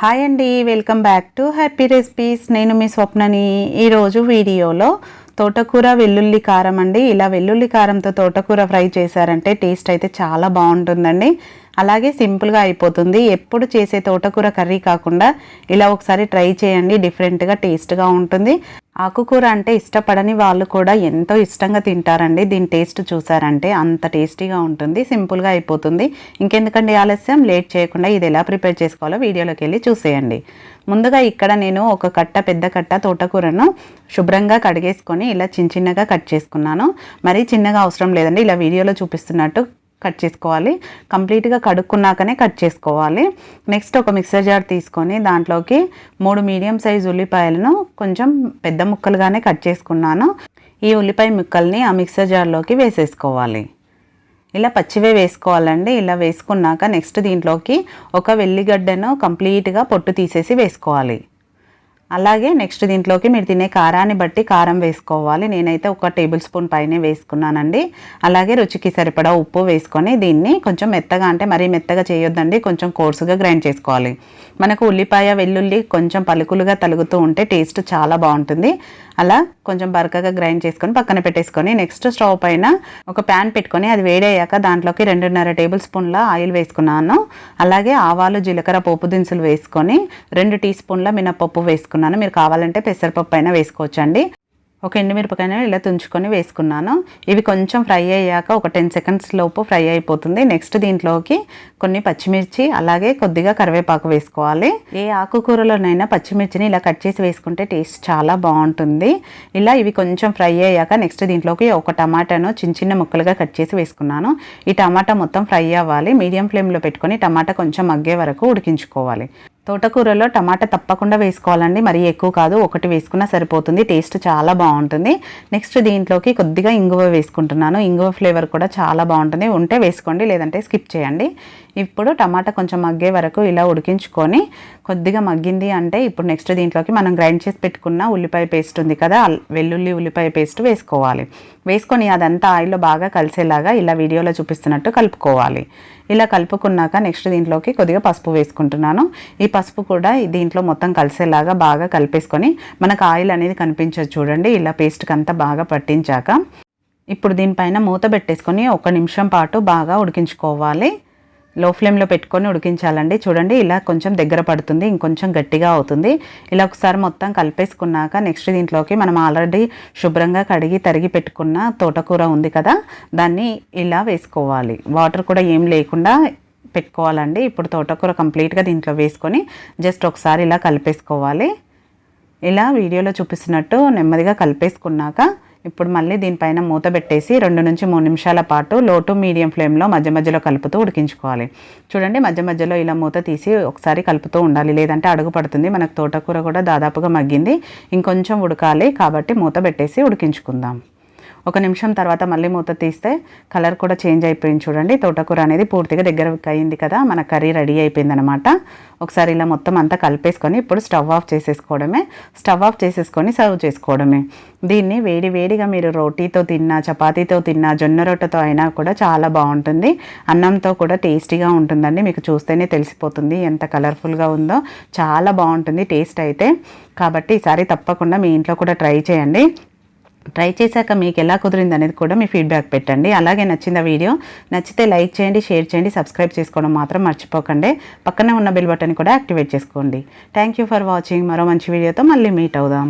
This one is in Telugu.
హాయ్ అండి welcome back to happy recipes నేను మీ స్వప్నని ఈరోజు వీడియోలో తోటకూర వెల్లుల్లి కారం అండి. ఇలా వెల్లుల్లి కారంతో తోటకూర ఫ్రై చేశారంటే టేస్ట్ అయితే చాలా బాగుంటుందండి. అలాగే సింపుల్గా అయిపోతుంది. ఎప్పుడు చేసే తోటకూర కర్రీ కాకుండా ఇలా ఒకసారి ట్రై చేయండి. డిఫరెంట్గా టేస్ట్గా ఉంటుంది. ఆకుకూర అంటే ఇష్టపడని వాళ్ళు కూడా ఎంతో ఇష్టంగా తింటారండి. దీని టేస్ట్ చూసారంటే అంత టేస్టీగా ఉంటుంది. సింపుల్గా అయిపోతుంది. ఇంకెందుకండి ఆలస్యం? లేట్ చేయకుండా ఇది ఎలా ప్రిపేర్ చేసుకోవాలో వీడియోలోకి వెళ్ళి చూసేయండి. ముందుగా ఇక్కడ నేను ఒక కట్ట పెద్ద కట్ట తోటకూరను శుభ్రంగా కడిగేసుకొని ఇలా చిన్న చిన్నగా కట్ చేసుకున్నాను. మరీ చిన్నగా అవసరం లేదండి. ఇలా వీడియోలో చూపిస్తున్నట్టు కట్ చేసుకోవాలి. కంప్లీట్గా కడుక్కున్నాకనే కట్ చేసుకోవాలి. నెక్స్ట్ ఒక మిక్సర్ జార్ తీసుకొని దాంట్లోకి మూడు మీడియం సైజ్ ఉల్లిపాయలను కొంచెం పెద్ద ముక్కలుగానే కట్ చేసుకున్నాను. ఈ ఉల్లిపాయ ముక్కల్ని ఆ మిక్సర్ జార్లోకి వేసేసుకోవాలి. ఇలా పచ్చివే వేసుకోవాలండి. ఇలా వేసుకున్నాక నెక్స్ట్ దీంట్లోకి ఒక వెల్లిగడ్డను కంప్లీట్గా పొట్టు తీసేసి వేసుకోవాలి. అలాగే నెక్స్ట్ దీంట్లోకి మీరు తినే కారాన్ని బట్టి కారం వేసుకోవాలి. నేనైతే ఒక టేబుల్ స్పూన్ పైనే వేసుకున్నానండి. అలాగే రుచికి సరిపడా ఉప్పు వేసుకొని దీన్ని కొంచెం మెత్తగా అంటే మరీ మెత్తగా చేయొద్దండి. కొంచెం కోర్సుగా గ్రైండ్ చేసుకోవాలి. మనకు ఉల్లిపాయ వెల్లుల్లి కొంచెం పలుకులుగా తలుగుతూ ఉంటే టేస్ట్ చాలా బాగుంటుంది. అలా కొంచెం బరకగా గ్రైండ్ చేసుకొని పక్కన పెట్టేసుకొని నెక్స్ట్ స్టవ్ పైన ఒక ప్యాన్ పెట్టుకొని అది వేడయ్యాక దాంట్లోకి రెండున్నర టేబుల్ స్పూన్ల ఆయిల్ వేసుకున్నాను. అలాగే ఆవాలు జీలకర్ర పోపు దినుసులు వేసుకొని రెండు టీ స్పూన్ల మినపప్పు వేసుకున్నాను మీరు కావాలంటే పెసరపప్పు అయినా వేసుకోవచ్చండి. ఒక ఎండుమిరపకాయ ఇలా తుంచుకొని వేసుకున్నాను. ఇవి కొంచెం ఫ్రై అయ్యాక ఒక టెన్ సెకండ్స్ లోపు ఫ్రై అయిపోతుంది. నెక్స్ట్ దీంట్లోకి కొన్ని పచ్చిమిర్చి అలాగే కొద్దిగా కరివేపాకు వేసుకోవాలి. ఏ ఆకుకూరలోనైనా పచ్చిమిర్చిని ఇలా కట్ చేసి వేసుకుంటే టేస్ట్ చాలా బాగుంటుంది. ఇలా ఇవి కొంచెం ఫ్రై అయ్యాక నెక్స్ట్ దీంట్లోకి ఒక టమాటాను చిన్న చిన్న ముక్కలుగా కట్ చేసి వేసుకున్నాను. ఈ టమాటా మొత్తం ఫ్రై అవ్వాలి. మీడియం ఫ్లేమ్లో పెట్టుకొని టమాటా కొంచెం మగ్గే వరకు ఉడికించుకోవాలి. తోటకూరలో టమాటా తప్పకుండా వేసుకోవాలండి. మరీ ఎక్కువ కాదు ఒకటి వేసుకున్నా సరిపోతుంది. టేస్ట్ చాలా బాగుంటుంది. నెక్స్ట్ దీంట్లోకి కొద్దిగా ఇంగువ వేసుకుంటున్నాను. ఇంగువ ఫ్లేవర్ కూడా చాలా బాగుంటుంది. ఉంటే వేసుకోండి లేదంటే స్కిప్ చేయండి. ఇప్పుడు టమాటా కొంచెం మగ్గే వరకు ఇలా ఉడికించుకొని కొద్దిగా మగ్గింది అంటే ఇప్పుడు నెక్స్ట్ దీంట్లోకి మనం గ్రైండ్ చేసి పెట్టుకున్న ఉల్లిపాయ పేస్ట్ ఉంది కదా వెల్లుల్లి ఉల్లిపాయ పేస్ట్ వేసుకోవాలి. వేసుకొని అదంతా ఆయిల్లో బాగా కలిసేలాగా ఇలా వీడియోలో చూపిస్తున్నట్టు కలుపుకోవాలి. ఇలా కలుపుకున్నాక నెక్స్ట్ దీంట్లోకి కొద్దిగా పసుపు వేసుకుంటున్నాను. ఈ పసుపు కూడా దీంట్లో మొత్తం కలిసేలాగా బాగా కలిపేసుకొని మనకు ఆయిల్ అనేది కనిపించదు చూడండి ఇలా పేస్ట్కి అంతా బాగా పట్టించాక. ఇప్పుడు దీనిపైన మూత పెట్టేసుకొని ఒక నిమిషం పాటు బాగా ఉడికించుకోవాలి. లో ఫ్లేమ్లో పెట్టుకొని ఉడికించాలండి. చూడండి ఇలా కొంచెం దగ్గర పడుతుంది ఇంకొంచెం గట్టిగా అవుతుంది. ఇలా ఒకసారి మొత్తం కలిపేసుకున్నాక నెక్స్ట్ దీంట్లోకి మనం ఆల్రెడీ శుభ్రంగా కడిగి తరిగి పెట్టుకున్న తోటకూర ఉంది కదా దాన్ని ఇలా వేసుకోవాలి. వాటర్ కూడా ఏం లేకుండా పెట్టుకోవాలండి. ఇప్పుడు తోటకూర కంప్లీట్గా దీంట్లో వేసుకొని జస్ట్ ఒకసారి ఇలా కలిపేసుకోవాలి. ఇలా వీడియోలో చూపిస్తున్నట్టు నెమ్మదిగా కలిపేసుకున్నాక ఇప్పుడు మళ్ళీ దీనిపైన మూత పెట్టేసి రెండు నుంచి మూడు నిమిషాల పాటు లో టు మీడియం ఫ్లేమ్లో మధ్య మధ్యలో కలుపుతూ ఉడికించుకోవాలి. చూడండి మధ్య మధ్యలో ఇలా మూత తీసి ఒకసారి కలుపుతూ ఉండాలి. లేదంటే అడుగు పడుతుంది. మనకు తోటకూర కూడా దాదాపుగా మగ్గింది. ఇంకొంచెం ఉడకాలి కాబట్టి మూత పెట్టేసి ఉడికించుకుందాం. ఒక నిమిషం తర్వాత మళ్ళీ మూత తీస్తే కలర్ కూడా చేంజ్ అయిపోయింది చూడండి. తోటకూర అనేది పూర్తిగా దగ్గర అయింది కదా. మన కర్రీ రెడీ అయిపోయిందనమాట ఒకసారి ఇలా మొత్తం అంతా కలిపేసుకొని ఇప్పుడు స్టవ్ ఆఫ్ చేసేసుకోవడమే. స్టవ్ ఆఫ్ చేసేసుకొని సర్వ్ చేసుకోవడమే. దీన్ని వేడి వేడిగా మీరు రోటీతో తిన్నా చపాతీతో తిన్నా జొన్న రొట్టెతో అయినా కూడా చాలా బాగుంటుంది. అన్నంతో కూడా టేస్టీగా ఉంటుందండి. మీకు చూస్తేనే తెలిసిపోతుంది ఎంత కలర్ఫుల్గా ఉందో. చాలా బాగుంటుంది టేస్ట్ అయితే. కాబట్టి ఈసారి తప్పకుండా మీ ఇంట్లో కూడా ట్రై చేయండి. ట్రై చేశాక మీకు ఎలా కుదిరింది అనేది కూడా మీ ఫీడ్బ్యాక్ పెట్టండి. అలాగే నచ్చింది వీడియో నచ్చితే లైక్ చేయండి షేర్ చేయండి సబ్స్క్రైబ్ చేసుకోవడం మాత్రం మర్చిపోకండి. పక్కనే ఉన్న బెల్ బటన్ కూడా యాక్టివేట్ చేసుకోండి. థ్యాంక్ యూ ఫర్ వాచింగ్ మరో మంచి వీడియోతో మళ్ళీ మీట్ అవుదాం.